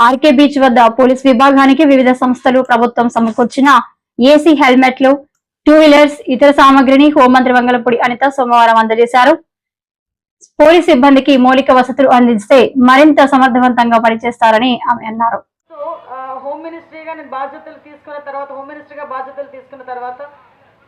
RK beach వద్ద police విభాగానికి వివిధ సంస్థలు ప్రభుత్వం సమకూర్చిన ఏసీ హెల్మెట్లు టూ వీలర్స్ ఇతర సామగ్రిని హోంమంత్రి వంగలపూడి అనిత సోమవారం అందజేశారు. పోలీస్ సిబ్బందికి మౌలిక వసతులు అందిస్తే మరింత సమర్థవంతంగా పనిచేస్తారని ఆమె అన్నారు. హోమ్ మినిస్ట్రీగా నేను బాధ్యతలు తీసుకున్న తర్వాత హోమ్ మినిస్ట్రీగా బాధ్యతలు తీసుకున్న తర్వాత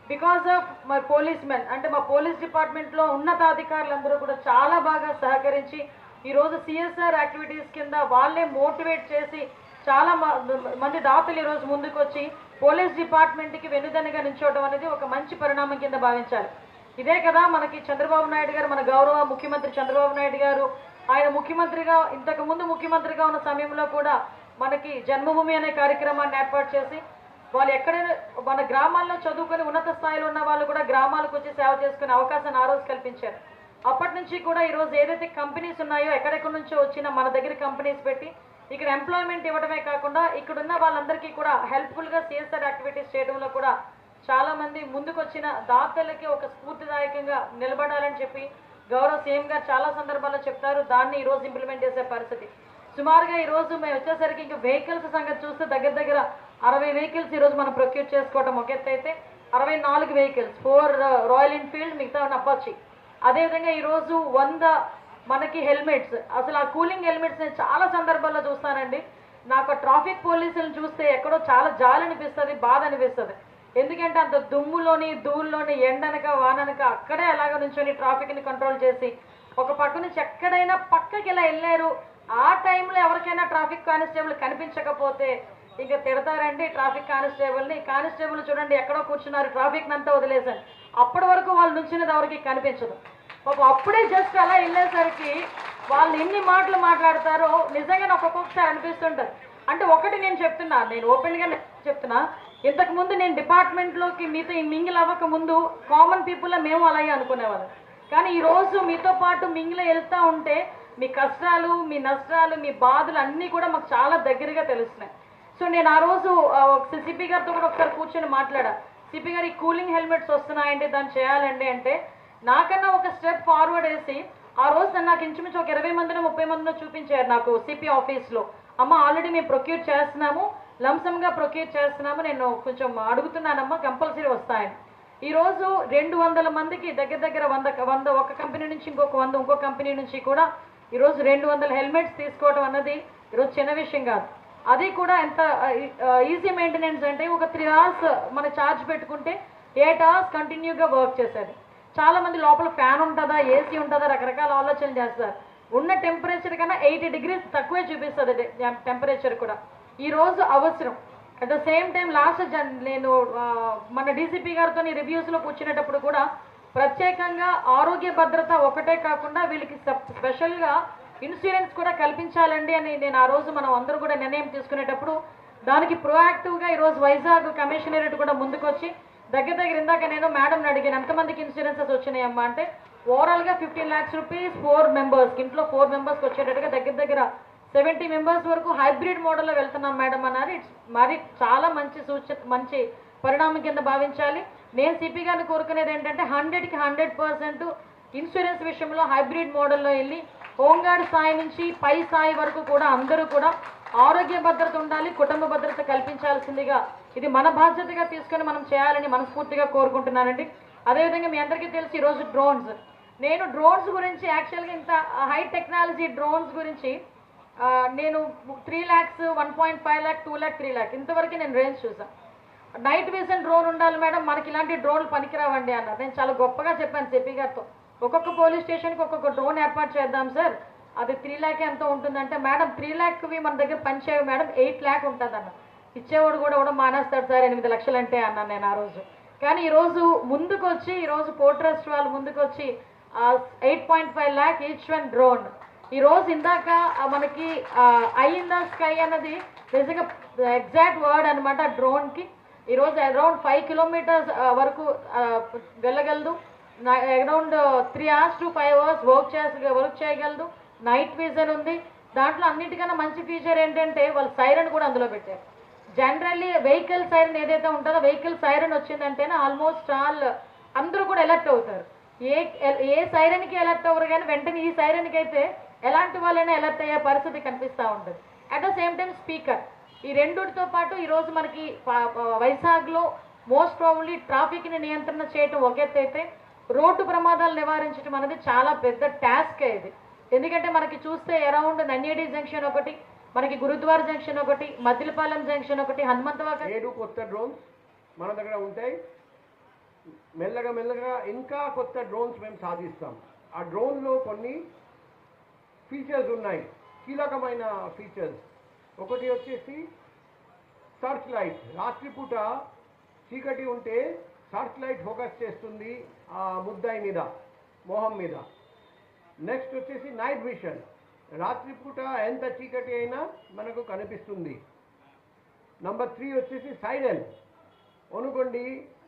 because of my police men అంటే మా పోలీస్ డిపార్ట్మెంట్లో ఉన్నతాధికారులందరూ కూడా చాలా బాగా సహకరించి ఈరోజు సిఎస్ఆర్ యాక్టివిటీస్ కింద వాళ్ళే మోటివేట్ చేసి చాలా మ- మంది దాతలు ఈరోజు ముందుకు వచ్చి పోలీస్ డిపార్ట్మెంట్కి వెనుదనగా నిల్చోవడం అనేది ఒక మంచి పరిణామం కింద భావించాలి. ఇదే కదా మనకి చంద్రబాబు నాయుడు గారు మన గౌరవ ముఖ్యమంత్రి చంద్రబాబు నాయుడు గారు. ఆయన ముఖ్యమంత్రిగా ఇంతకుముందు ముఖ్యమంత్రిగా ఉన్న సమయంలో కూడా మనకి జన్మభూమి అనే కార్యక్రమాన్ని ఏర్పాటు చేసి వాళ్ళు ఎక్కడైనా మన గ్రామాల్లో చదువుకొని ఉన్నత స్థాయిలో ఉన్న వాళ్ళు కూడా గ్రామాలకు వచ్చి సేవ చేసుకునే అవకాశాన్ని ఆ రోజు కల్పించారు. అప్పటి నుంచి కూడా ఈరోజు ఏదైతే కంపెనీస్ ఉన్నాయో ఎక్కడెక్కడి నుంచో వచ్చిన మన దగ్గర కంపెనీస్ పెట్టి ఇక్కడ ఎంప్లాయ్మెంట్ ఇవ్వడమే కాకుండా ఇక్కడ ఉన్న వాళ్ళందరికీ కూడా హెల్ప్ఫుల్గా సిఎస్ఆర్ యాక్టివిటీస్ చేయడంలో కూడా చాలామంది ముందుకొచ్చిన దాతలకి ఒక స్ఫూర్తిదాయకంగా నిలబడాలని చెప్పి గౌరవ సీఎం గారు చాలా సందర్భాల్లో చెప్తారు. దాన్ని ఈ రోజు ఇంప్లిమెంట్ చేసే పరిస్థితి. సుమారుగా ఈరోజు మేము వచ్చేసరికి ఇంకా వెహికల్స్ సంగతి చూస్తే దగ్గర దగ్గర అరవై వెహికల్స్ ఈరోజు మనం ప్రొక్యూర్ చేసుకోవడం ఒక ఎత్తు అయితే అరవై నాలుగు వెహికల్స్ ఫోర్ రాయల్ ఎన్ఫీల్డ్ మిగతా అపాచి అదేవిధంగా ఈరోజు వంద మనకి హెల్మెట్స్. అసలు ఆ కూలింగ్ హెల్మెట్స్ నేను చాలా సందర్భాల్లో చూస్తానండి. నాకు ట్రాఫిక్ పోలీసులను చూస్తే ఎక్కడో చాలా జాలి అనిపిస్తుంది బాధ అనిపిస్తుంది. ఎందుకంటే అంత దుమ్ములోని ధూళ్ళలోని ఎండనక వాననక అక్కడే అలాగ నుంచొని ట్రాఫిక్ని కంట్రోల్ చేసి ఒక పక్క నుంచి ఎక్కడైనా పక్కకి ఇలా వెళ్ళారు. ఆ టైంలో ఎవరికైనా ట్రాఫిక్ కానిస్టేబుల్ కనిపించకపోతే ఇంకా తిడతారండి ట్రాఫిక్ కానిస్టేబుల్ని. కానిస్టేబుల్ చూడండి ఎక్కడో కూర్చున్నారు ట్రాఫిక్ అంతా వదిలేశారు. అప్పటి వరకు వాళ్ళు నుంచినది ఎవరికి కనిపించదు. పాపం అప్పుడే జస్ట్ అలా వెళ్ళేసరికి వాళ్ళు ఎన్ని మాటలు మాట్లాడతారో నిజంగా నాకు ఒక్కొక్కసారి అనిపిస్తుంటుంది. అంటే ఒకటి నేను చెప్తున్నా నేను ఓపెన్గా చెప్తున్నా ఇంతకు ముందు నేను డిపార్ట్మెంట్లోకి మీతో మింగిల్ అవ్వక ముందు కామన్ పీపుల్ మేము అలాగే అనుకునేవాళ్ళం. కానీ ఈరోజు మీతో పాటు మింగిల్ వెళ్తా ఉంటే మీ కష్టాలు మీ నష్టాలు మీ బాధలు అన్నీ కూడా మాకు చాలా దగ్గరగా తెలుస్తున్నాయి. సో నేను ఆ రోజు సిపి గారితో కూడా ఒకసారి కూర్చొని మాట్లాడా. సిపి గారు ఈ కూలింగ్ హెల్మెట్స్ వస్తున్నాయండి దాన్ని చేయాలండి అంటే నాకన్నా ఒక స్టెప్ ఫార్వర్డ్ వేసి ఆ రోజు నన్ను నాకు ఇంచుమించు ఒక ఇరవై మందినో ముప్పై మందినో చూపించారు నాకు సిపి ఆఫీస్లో. అమ్మ ఆల్రెడీ మేము ప్రొక్యూర్ చేస్తున్నాము. లంసంగా ప్రొక్యూర్ చేస్తున్నాము. నేను కొంచెం అడుగుతున్నానమ్మా కంపల్సరీ వస్తాయని. ఈరోజు రెండు వందల మందికి దగ్గర దగ్గర వంద వంద ఒక కంపెనీ నుంచి ఇంకొక వంద ఇంకో కంపెనీ నుంచి కూడా ఈరోజు రెండు వందల హెల్మెట్స్ తీసుకోవడం అన్నది ఈరోజు చిన్న విషయం కాదు. అది కూడా ఎంత ఈజీ మెయింటెనెన్స్ అంటే ఒక త్రీ అవర్స్ మన ఛార్జ్ పెట్టుకుంటే ఎయిట్ అవర్స్ కంటిన్యూగా వర్క్ చేసేది. చాలా మంది లోపల ఫ్యాన్ ఉంటుందా ఏసీ ఉంటుందా రకరకాల ఆలోచనలు చేస్తారు. ఉన్న టెంపరేచర్ కన్నా ఎయిటీ డిగ్రీస్ తక్కువే చూపిస్తుంది టెంపరేచర్ కూడా. ఈ రోజు అవసరం. At the same time last నేను మన డీసీపీ గారితో రివ్యూస్లో కూర్చునేటప్పుడు కూడా ప్రత్యేకంగా ఆరోగ్య భద్రత ఒకటే కాకుండా వీళ్ళకి స్పెషల్గా ఇన్సూరెన్స్ కూడా కల్పించాలండి అని నేను ఆ రోజు మనం అందరూ కూడా నిర్ణయం తీసుకునేటప్పుడు దానికి ప్రోయాక్టివ్గా ఈరోజు వైజాగ్ కమిషనరేట్ కూడా ముందుకొచ్చి దగ్గర దగ్గర ఇందాక నేను మేడంని అడిగాను ఎంతమందికి ఇన్సూరెన్సెస్ వచ్చినాయమ్మా అంటే ఓవరాల్గా ఫిఫ్టీన్ ల్యాక్స్ రూపీస్ ఫోర్ మెంబర్స్కి ఇంట్లో ఫోర్ మెంబర్స్కి వచ్చేటట్టుగా దగ్గర దగ్గర సెవెంటీ మెంబర్స్ వరకు హైబ్రిడ్ మోడల్లో వెళ్తున్నాం మేడం అన్నారు. ఇట్స్ మరి చాలా మంచి సూచ మంచి పరిణామం కింద భావించాలి. నేను సిపి గారిని కోరుకునేది ఏంటంటే హండ్రెడ్కి హండ్రెడ్ పర్సెంట్ ఇన్సూరెన్స్ విషయంలో హైబ్రిడ్ మోడల్లో వెళ్ళి హోంగార్డ్ స్థాయి నుంచి పై స్థాయి వరకు కూడా అందరూ కూడా ఆరోగ్య భద్రత ఉండాలి కుటుంబ భద్రత కల్పించాల్సిందిగా ఇది మన బాధ్యతగా తీసుకొని మనం చేయాలని మనస్ఫూర్తిగా కోరుకుంటున్నానండి. అదేవిధంగా మీ అందరికీ తెలిసి ఈరోజు డ్రోన్స్ నేను డ్రోన్స్ గురించి యాక్చువల్గా ఇంత హై టెక్నాలజీ డ్రోన్స్ గురించి నేను three lakhs one point five lakh two lakh three lakh ఇంతవరకు నేను రేంజ్ చూసాను నైట్ విజన్ డ్రోన్ ఉండాలి మేడం మనకి ఇలాంటి డ్రోన్లు పనికిరావండి అన్నారు. నేను చాలా గొప్పగా చెప్పాను సిపి గారితో. ఒక్కొక్క పోలీస్ స్టేషన్కి ఒక్కొక్క డ్రోన్ ఏర్పాటు చేద్దాం సార్. అది త్రీ ల్యాక్ ఎంత ఉంటుందంటే మేడం త్రీ ల్యాక్వి మన దగ్గర పనిచేయవు మేడం ఎయిట్ ల్యాక్ ఉంటుంది అన్నారు ఇచ్చేవాడు కూడా కూడా మానేస్తాడు సార్ ఎనిమిది లక్షలు అంటే అన్నాను నేను ఆ రోజు. కానీ ఈరోజు ముందుకు వచ్చి ఈరోజు పోర్ట్ ట్రస్ట్ వాళ్ళు ముందుకు వచ్చి eight point five lakh each one drone. ఈరోజు ఇందాక మనకి ఐ ఇన్ ద స్కై అన్నది నిజంగా ఎగ్జాక్ట్ వర్డ్ అనమాట డ్రోన్కి. ఈరోజు అరౌండ్ ఫైవ్ కిలోమీటర్స్ వరకు వెళ్ళగలదు. Around three hours to five hours work చేసి వర్క్ చేయగలదు. నైట్ విజన్ ఉంది. దాంట్లో అన్నిటికన్నా మంచి ఫీచర్ ఏంటంటే వాళ్ళు సైరన్ కూడా అందులో పెట్టారు. జనరల్లీ వెహికల్ సైరన్ ఏదైతే ఉంటుందో వెహికల్ సైరన్ వచ్చిందంటేనే ఆల్మోస్ట్ ఆల్ అందరూ కూడా ఎలర్ట్ అవుతారు. ఏ ఏ సైరన్కి ఎలర్ట్ అవ్వరు కానీ వెంటనే ఈ సైరన్కి అయితే ఎలాంటి వాళ్ళైనా ఎలర్ట్ అయ్యే పరిస్థితి కనిపిస్తూ ఉంటుంది. At the same time speaker ఈ రెండుతో పాటు ఈరోజు మనకి వైజాగ్లో మోస్ట్ ప్రాబ్లీ ట్రాఫిక్ని నియంత్రణ చేయటం ఒక అయితే రోడ్డు ప్రమాదాలు నివారించడం అనేది చాలా పెద్ద టాస్క్ ఇది. ఎందుకంటే మనకి చూస్తే అరౌండ్ నన్యేడి జంక్షన్ ఒకటి మనకి గురుద్వార జంక్షన్ ఒకటి మద్దిలపాలెం జంక్షన్ ఒకటి హనుమంతవాక ఏడు కొత్త డ్రోన్స్ మన దగ్గర ఉంటాయి. మెల్లగా మెల్లగా ఇంకా కొత్త డ్రోన్స్ మేము సాధిస్తాం. ఆ డ్రోన్లో కొన్ని ఫీచర్స్ ఉన్నాయి. కీలకమైన ఫీచర్స్ ఒకటి వచ్చేసి సర్చ్ లైట్ రాత్రిపూట చీకటి ఉంటే సర్చ్ లైట్ ఫోకస్ చేస్తుంది ఆ ముద్దాయి మీద మొహం మీద. నెక్స్ట్ వచ్చేసి నైట్ విషన్ రాత్రిపూట ఎంత చీకటి అయినా మనకు కనిపిస్తుంది. నంబర్ త్రీ వచ్చేసి సైరన్ అనుకోండి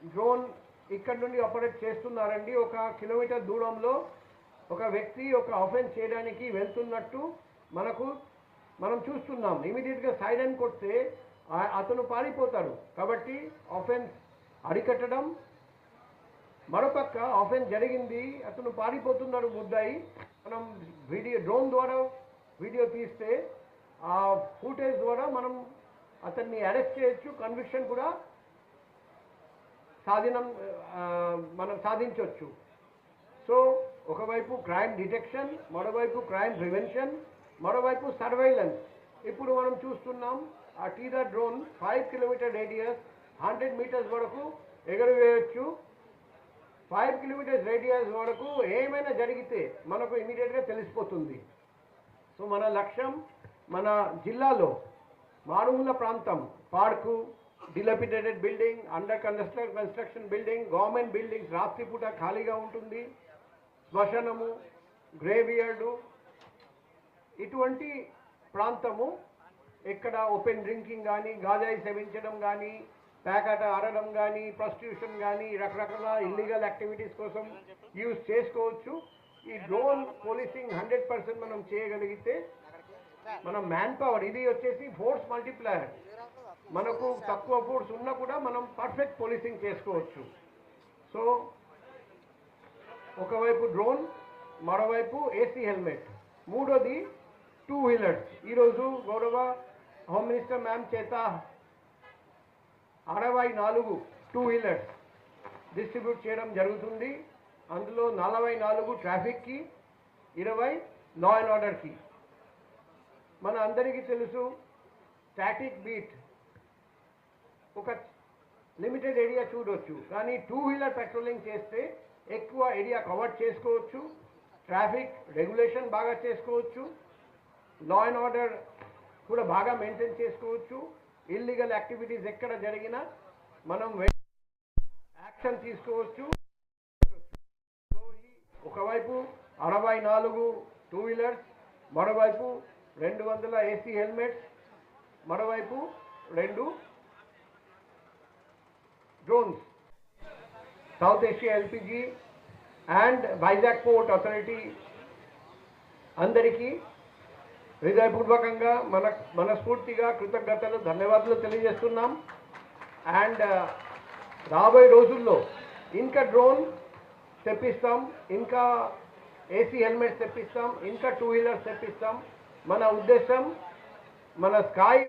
డ్రోన్ ఇక్కడ నుండి ఆపరేట్ చేస్తున్నారండి. ఒక కిలోమీటర్ దూరంలో ఒక వ్యక్తి ఒక అఫెన్స్ చేయడానికి వెళ్తున్నట్టు మనకు మనం చూస్తున్నాం. ఇమీడియట్గా సైరన్ కొడితే అతను పారిపోతాడు. కాబట్టి అఫెన్స్ అరికట్టడం మరోపక్క ఆఫెన్స్ జరిగింది అతను పారిపోతున్నాడు ముద్దాయి. మనం వీడియో డ్రోన్ ద్వారా వీడియో తీస్తే ఆ ఫుటేజ్ ద్వారా మనం అతన్ని అరెస్ట్ చేయొచ్చు కన్విక్షన్ కూడా సాధనం మనం సాధించవచ్చు సో ఒకవైపు క్రైమ్ డిటెక్షన్ మరోవైపు క్రైమ్ ప్రివెన్షన్ మరోవైపు సర్వైలెన్స్. ఇప్పుడు మనం చూస్తున్నాం ఆ tethered drone five kilometre radius hundred metres వరకు ఎగరవేయచ్చు. ఫైవ్ కిలోమీటర్స్ రేడియస్ వరకు ఏమైనా జరిగితే మనకు ఇమీడియట్గా తెలిసిపోతుంది. సో మన లక్ష్యం మన జిల్లాలో మారుమూల ప్రాంతం park dilapidated building under construct construction building government buildings రాత్రిపూట ఖాళీగా ఉంటుంది. శ్మశనము గ్రేవియర్డు ఇటువంటి ప్రాంతము ఎక్కడ ఓపెన్ డ్రింకింగ్ కానీ గాజాయి సేవించడం కానీ ప్యాకెట్ ఆడడం కానీ ప్రాస్టిట్యూషన్ కానీ రకరకాల ఇల్లీగల్ యాక్టివిటీస్ కోసం యూజ్ చేసుకోవచ్చు. ఈ డ్రోన్ పోలీసింగ్ హండ్రెడ్ పర్సెంట్ మనం చేయగలిగితే మనం మ్యాన్ పవర్ ఇది వచ్చేసి ఫోర్స్ మల్టిప్లయర్ మనకు తక్కువ ఫోర్స్ ఉన్నా కూడా మనం పర్ఫెక్ట్ పోలీసింగ్ చేసుకోవచ్చు. సో ఒకవైపు డ్రోన్ మరోవైపు ఏసీ హెల్మెట్ మూడోది టూ వీలర్స్ ఈరోజు గౌరవ హోమ్ మినిస్టర్ మ్యామ్ చేత అరవై నాలుగు టూ వీలర్స్ డిస్ట్రిబ్యూట్ చేయడం జరుగుతుంది. అందులో నలభై నాలుగు ట్రాఫిక్కి ఇరవై లా అండ్ ఆర్డర్కి మన అందరికీ తెలుసు స్టాటిక్ బీట్ ఒక లిమిటెడ్ ఏరియా చూడవచ్చు కానీ టూ వీలర్ పెట్రోలింగ్ చేస్తే ఎక్కువ ఏరియా కవర్ చేసుకోవచ్చు. ట్రాఫిక్ రెగ్యులేషన్ బాగా చేసుకోవచ్చు. లా అండ్ ఆర్డర్ కూడా బాగా మెయింటైన్ చేసుకోవచ్చు. ఇల్లీగల్ యాక్టివిటీస్ ఎక్కడ జరిగినా మనం యాక్షన్ తీసుకోవచ్చు. ఒకవైపు అరవై నాలుగు టూ వీలర్స్ మరోవైపు రెండు వందల ఏసీ హెల్మెట్స్ మరోవైపు రెండు drones. South Asia LPG and Vizag port authority అందరికీ హృదయపూర్వకంగా మన మనస్ఫూర్తిగా కృతజ్ఞతలు ధన్యవాదాలు తెలియజేస్తున్నాం. అండ్ uh, రాబోయే రోజుల్లో ఇంకా డ్రోన్ తెప్పిస్తాం ఇంకా ఏసీ హెల్మెట్స్ తెప్పిస్తాం ఇంకా టూ వీలర్స్ తెప్పిస్తాం. మన ఉద్దేశం మన స్కాయ్